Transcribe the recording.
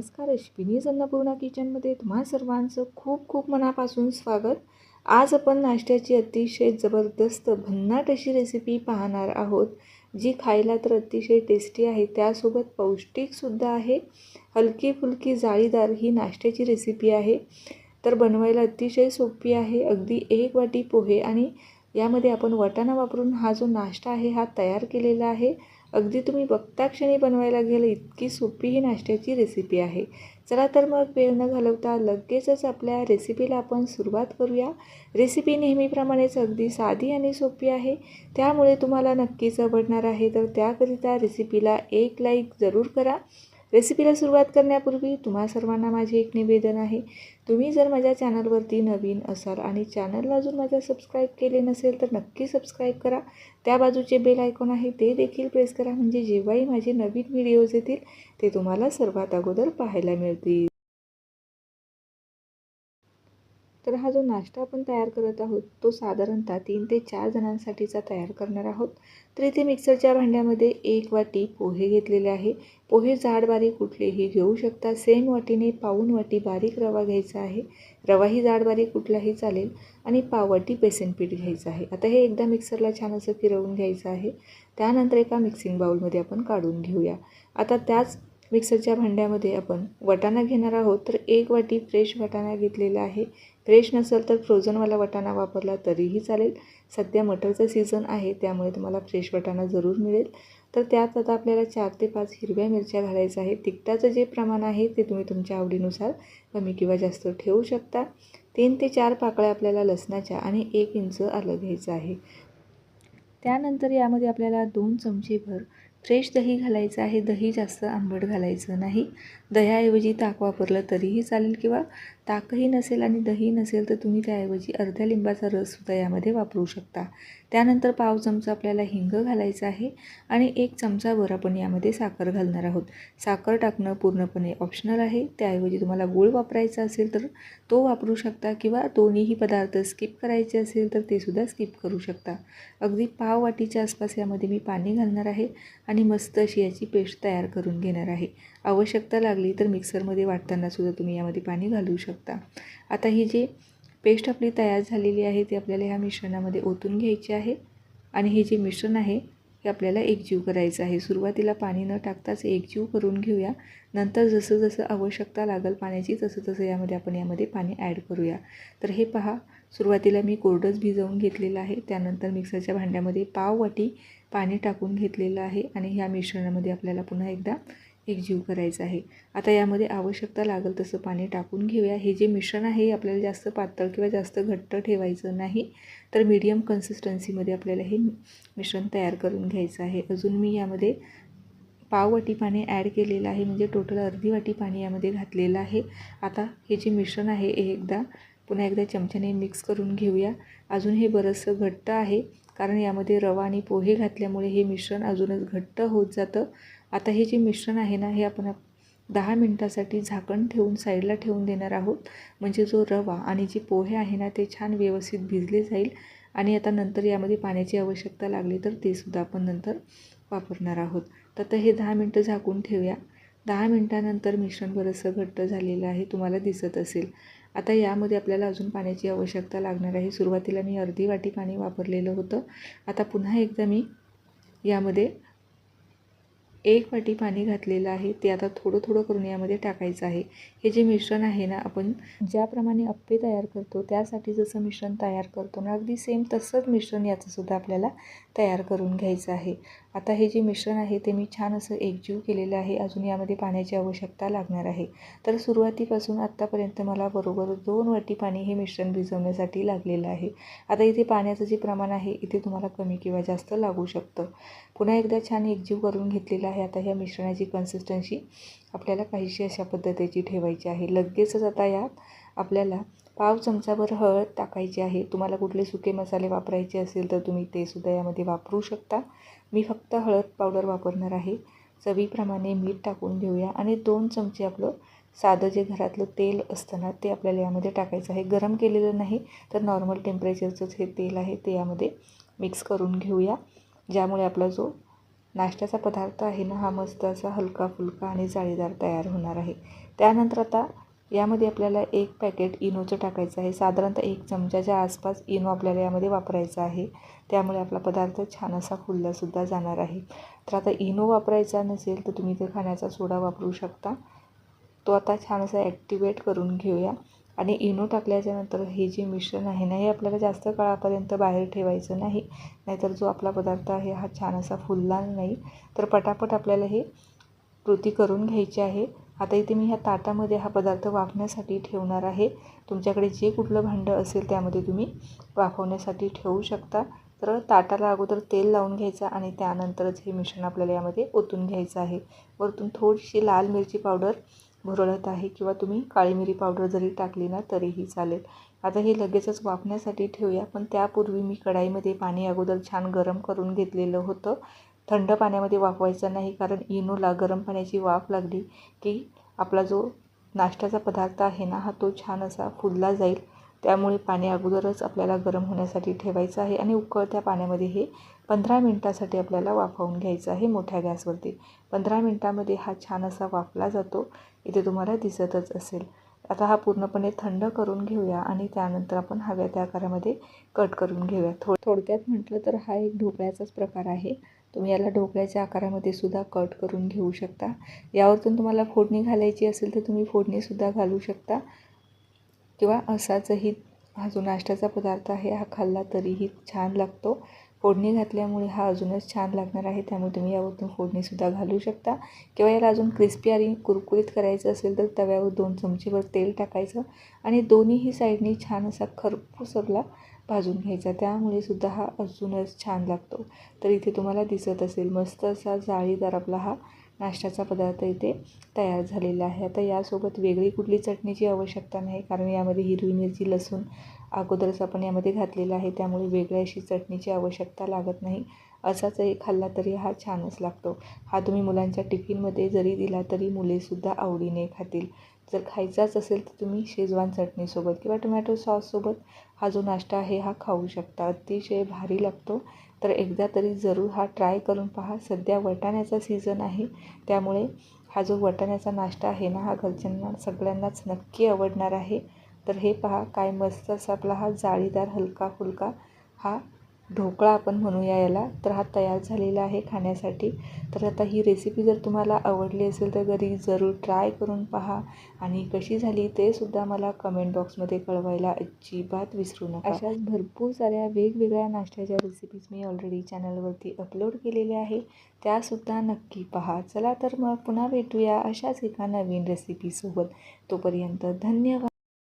नमस्कार अश्विनी अन्नपूर्णा किचनमध्ये तुम्हा सर्वांचं खूप खूप मनापासून स्वागत. आज आपण नाश्त्याची अतिशय जबरदस्त भन्नाट अशी रेसिपी पाहणार आहोत जी खायला तर अतिशय टेस्टी आहे त्यासोबत पौष्टिकसुद्धा आहे. हलकी फुलकी जाळीदार ही नाश्त्याची रेसिपी आहे. तर बनवायला अतिशय सोपी आहे अगदी एक वाटी पोहे आणि यामध्ये आपण वाटाणा वापरून हा जो नाश्ता आहे हा तयार केलेला आहे. अगदी तुम्ही बघता क्षणी बनवायला गेलं इतकी सोपी ही नाश्त्याची रेसिपी आहे. चला तर मग वेळ न घालवता लगेचच आपल्या रेसिपीला आपण सुरुवात करूया. रेसिपी नेहमीप्रमाणेच अगदी साधी आणि सोपी आहे. त्यामुळे तुम्हाला नक्कीच आवडणार आहे तर त्याकरिता रेसिपीला एक लाईक जरूर करा. रेसिपीला सुरुवात करण्यापूर्वी तुम्हा सर्वांना माझे एक निवेदन आहे. तुम्ही जर माझ्या चॅनलवरती नवीन असाल आणि चॅनलला अजून माझ्या सबस्क्राईब केले नसेल तर नक्की सबस्क्राईब करा. त्या बाजूचे बेल आयकॉन आहे ते देखील प्रेस करा. म्हणजे जेव्हाही माझे नवीन व्हिडिओज येतील ते तुम्हाला सर्वात अगोदर पाहायला मिळतील. तर हा जो नाश्ता आपण तयार करत आहोत तो साधारणतः तीन ते चार जणांसाठीचा तयार करणार आहोत. तर इथे मिक्सरच्या भांड्यामध्ये एक वाटी पोहे घेतलेले आहे. पोहे जाड बारीक कुठलेही घेऊ शकता. सेम वाटीने पाऊन वाटी बारीक रवा घ्यायचा आहे. रवाही जाड बारीक कुठलाही चालेल आणि पाववाटी बेसन पीठ घ्यायचं आहे. आता हे एकदा मिक्सरला छान असं फिरवून घ्यायचं आहे. त्यानंतर एका मिक्सिंग बाऊलमध्ये आपण काढून घेऊया. आता त्याच मिक्सरच्या भांड्यामध्ये आपण वटाणा घेणार आहोत. तर एक वाटी फ्रेश वटाणा घेतलेला आहे. फ्रेश नसेल तर फ्रोझनवाला वटाणा वापरला तरीही चालेल. सध्या मटरचं सीझन आहे त्यामुळे तुम्हाला फ्रेश वटाणा जरूर मिळेल. तर त्यात आता आपल्याला चार ते पाच हिरव्या मिरच्या घालायचं आहे. तिखटाचं जे प्रमाण आहे ते तुम्ही तुमच्या आवडीनुसार कमी किंवा जास्त ठेवू शकता. तीन ते चार पाकळ्या आपल्याला लसणाच्या आणि एक इंच आलं घ्यायचं आहे. त्यानंतर यामध्ये आपल्याला दोन चमचेभर फ्रेश दही घालायचं आहे. दही जास्त आंबट घालायचं नाही. दह्याऐवजी ताक वापरलं तरीही चालेल किंवा ताकही नसेल आणि दही नसेल तर तुम्ही त्याऐवजी अर्ध्या लिंबाचा रससुद्धा यामध्ये वापरू शकता. त्यानंतर पाव चमचा आपल्याला हिंग घालायचं आहे आणि एक चमचाभर आपण यामध्ये साखर घालणार आहोत. साखर टाकणं पूर्णपणे ऑप्शनल आहे. त्याऐवजी तुम्हाला गूळ वापरायचा असेल तर तो वापरू शकता किंवा दोन्हीही पदार्थ स्किप करायचे असेल तर ते सुद्धा स्किप करू शकता. अगदी पाव वाटीच्या आसपास यामध्ये मी पाणी घालणार आहे आणि मस्त अशी याची पेस्ट तयार करून घेणार आहे. आवश्यकता लागली तर मिक्सरमध्ये वाटतानासुद्धा तुम्ही यामध्ये पाणी घालू शकता. आता ही जी पेस्ट आपली तयार झालेली आहे ती आपल्याला ह्या मिश्रणामध्ये ओतून घ्यायची आहे. आणि हे जे मिश्रण आहे हे आपल्याला एकजीव करायचं आहे. सुरुवातीला पाणी न टाकताच एकजीव करून घेऊया. नंतर जसं जसं आवश्यकता लागेल पाण्याची तसं तसं यामध्ये आपण यामध्ये पाणी ॲड करूया. तर हे पहा सुरुवातीला मी कोरडंच भिजवून घेतलेलं आहे. त्यानंतर मिक्सरच्या भांड्यामध्ये पाव वाटी पाणी टाकून घेतलेलं आहे आणि ह्या मिश्रणामध्ये आपल्याला पुन्हा एकदा एकजीव करायचा आहे. आता यामध्ये आवश्यकता लागेल तसं पाणी टाकून घेऊया. हे जे मिश्रण आहे हे आपल्याला जास्त पातळ किंवा जास्त घट्ट ठेवायचं नाही. तर मीडियम कन्सिस्टन्सीमध्ये आपल्याला हे मिश्रण तयार करून घ्यायचं आहे. अजून मी यामध्ये पाव वाटी पाणी ॲड केलेलं आहे. म्हणजे टोटल अर्धी वाटी पाणी यामध्ये घातलेलं आहे. आता हे जे मिश्रण आहे हे एकदा पुन्हा एकदा चमच्याने मिक्स करून घेऊया. अजून हे बरंचसं घट्ट आहे. कारण यामध्ये रवा आणि पोहे घातल्यामुळे हे मिश्रण अजूनच घट्ट होत जातं. आता हे जे मिश्रण आहे ना हे आपण दहा मिनटासाठी झाकण ठेवून साईडला ठेवून देणार आहोत. म्हणजे जो रवा आणि जे पोहे आहे ना ते छान व्यवस्थित भिजले जाईल आणि आता नंतर यामध्ये पाण्याची आवश्यकता लागली तर तेसुद्धा आपण नंतर वापरणार आहोत. तर हे दहा मिनटं झाकून ठेवूया. दहा मिनटानंतर मिश्रण बरंचसं घट्ट झालेलं आहे तुम्हाला दिसत असेल. आता यामध्ये आपल्याला अजून पाण्याची आवश्यकता लागणार आहे. सुरुवातीला मी अर्धी वाटी पाणी वापरलेलं होतं. आता पुन्हा एकदा मी यामध्ये एक वाटी पाणी घातलेलं आहे ते आता थोडं थोडं करून यामध्ये टाकायचं आहे. हे जे मिश्रण आहे ना आपण ज्याप्रमाणे अप्पे तयार करतो त्यासाठी जसं मिश्रण तयार करतो ना अगदी सेम तसंच मिश्रण याचंसुद्धा आपल्याला तयार करून घ्यायचं आहे. आता हे जे मिश्रण आहे ते मी छान असं एकजीव केलेलं आहे. अजून यामध्ये पाण्याची आवश्यकता लागणार आहे. तर सुरुवातीपासून आत्तापर्यंत मला बरोबर दोन वाटी पाणी हे मिश्रण भिजवण्यासाठी लागलेलं आहे. आता इथे पाण्याचं जे प्रमाण आहे इथे तुम्हाला कमी किंवा जास्त लागू शकतं. पुन्हा एकदा छान एकजीव करून घेतलेलं आहे. आता ह्या मिश्रणाची कन्सिस्टन्सी आपल्याला काहीशी अशा पद्धतीची ठेवायची आहे. लगेचच आता यात आपल्याला पाव चमचाभर हळद टाकायची आहे. तुम्हाला कुठले सुके मसाले वापरायचे असेल तर तुम्ही ते सुद्धा यामध्ये वापरू शकता. मी फक्त हळद पावडर वापरणार आहे. चवीप्रमाणे मीठ टाकून घेऊया आणि दोन चमचे आपलं साधं जे घरातलं तेल असतं ना ते आपल्याला यामध्ये टाकायचं आहे. गरम केलेलं नाही तर नॉर्मल टेम्परेचरचंच हे तेल आहे ते यामध्ये मिक्स करून घेऊया. ज्यामुळे आपला जो नाश्त्याचा पदार्थ आहे ना हा मस्त असा हलका फुलका आणि जाळीदार तयार होणार आहे. त्यानंतर आता यामध्ये आपल्याला एक पॅकेट इनोचं टाकायचं आहे. साधारणतः एक चमच्याच्या आसपास इनो आपल्याला यामध्ये वापरायचा आहे. त्यामुळे आपला पदार्थ छान असा फुललासुद्धा जाणार आहे. तर आता इनो वापरायचा नसेल तर तुम्ही ते खाण्याचा सोडा वापरू शकता. तो आता छान असा ॲक्टिवेट करून घेऊया. आणि इनो टाकल्याच्यानंतर हे जे मिश्रण आहे ना हे आपल्याला जास्त काळापर्यंत बाहेर ठेवायचं नाही. नाहीतर जो आपला पदार्थ आहे हा छान असा फुलला नाही. तर पटापट आपल्याला हे कृती करून घ्यायची आहे. आता इथे मी ह्या ताटामध्ये हा पदार्थ वाफण्यासाठी ठेवणार आहे. तुमच्याकडे जे कुठलं भांडं असेल त्यामध्ये तुम्ही वाफवण्यासाठी ठेवू शकता. तर ताटाला अगोदर तेल लावून घ्यायचं आणि त्यानंतरच हे मिश्रण आपल्याला यामध्ये ओतून घ्यायचं आहे. वरतून थोडीशी लाल मिरची पावडर भुरळत आहे किंवा तुम्ही काळी मिरी पावडर जरी टाकली ना तरीही चालेल. आता हे लगेचच वाफण्यासाठी ठेवूया पण त्यापूर्वी मी कढाईमध्ये पाणी अगोदर छान गरम करून घेतलेलं होतं. थंड पाण्यामध्ये वाफवायचं नाही कारण इनोला गरम पाण्याची वाफ लागली की आपला जो नाश्त्याचा पदार्थ आहे ना हा तो छान असा फुलला जाईल. त्यामुळे पाणी अगोदरच आपल्याला गरम होण्यासाठी ठेवायचं आहे आणि उकळत्या पाण्यामध्ये हे पंधरा मिनटासाठी आपल्याला वाफवून घ्यायचं आहे मोठ्या गॅसवरती. पंधरा मिनटामध्ये हा छान असा वाफला जातो. इथे तुम्हाला दिसतच असेल. आता हा पूर्णपणे थंड करून घेऊया आणि त्यानंतर आपण हव्या त्या आकारामध्ये कट करून घेऊया. थो थोडक्यात म्हटलं तर हा एक ढोकळ्याचाच प्रकार आहे. तुम्ही याला ढोकळ्याच्या आकारामध्ये सुद्धा कट करून घेऊ शकता. यावरतून तुम्हाला फोडणी घालायची असेल तर तुम्ही फोडणीसुद्धा घालू शकता. किंवा असाचही हा जो नाश्त्याचा पदार्थ आहे हा खाल्ला तरीही छान लागतो. फोडणी घातल्यामुळे हा अजूनच छान लागणार आहे त्यामुळे तुम्ही यावरतून फोडणीसुद्धा घालू शकता. किंवा याला अजून क्रिस्पी आणि कुरकुरीत करायचं असेल तर तव्यावर दोन चमचेवर तेल टाकायचं आणि दोन्हीही साईडनी छान असा खरपूसरला भाजून घ्यायचा. त्यामुळे सुद्धा हा अजूनच छान लागतो. तर इथे तुम्हाला दिसत असेल मस्त असा जाळीदार आपला हा नाश्त्याचा पदार्थ इथे तयार झालेला आहे. आता यासोबत वेगळी कुठली चटणीची आवश्यकता नाही कारण यामध्ये हिरवी मिरची लसूण अगोदरच आपण यामध्ये घातलेला आहे. त्यामुळे वेगळ्या अशी चटणीची आवश्यकता लागत नाही. असाचही खाल्ला तरी हा छानच लागतो. हा तुम्ही मुलांच्या टिफिनमध्ये जरी दिला तरी मुलेसुद्धा आवडीने खातील. जर खायचाच असेल तर तुम्ही शेजवान चटणीसोबत किंवा टोमॅटो सॉससोबत हा जो नाश्ता आहे हा खाऊ शकता. अतिशय भारी लागतो. तर एकदा तरी जरूर हा ट्राय करून पहा. सध्या वटाण्याचा सीझन आहे. त्यामुळे हा जो वटाण्याचा नाश्ता आहे ना हा घरच्यांना सगळ्यांनाच नक्की आवडणार आहे. तर हे पहा काय मस्त असा आपला हा जाळीदार हलका फुलका हा ढोकळा आपण म्हणूया याला. तर हा तयार झालेला आहे खाण्यासाठी. तर आता ही रेसिपी जर तुम्हाला आवडली असेल तर घरी जरूर ट्राय करून पहा. आणि कशी झाली ते सुद्धा मला कमेंट बॉक्समध्ये कळवायला अजिबात विसरू नका. अशाच भरपूर साऱ्या वेगवेगळ्या नाश्त्याच्या रेसिपीज मी ऑलरेडी चॅनलवरती अपलोड केलेल्या आहे त्यासुद्धा नक्की पहा. चला तर मग पुन्हा भेटूया अशाच एका नवीन रेसिपीसोबत तोपर्यंत धन्यवाद.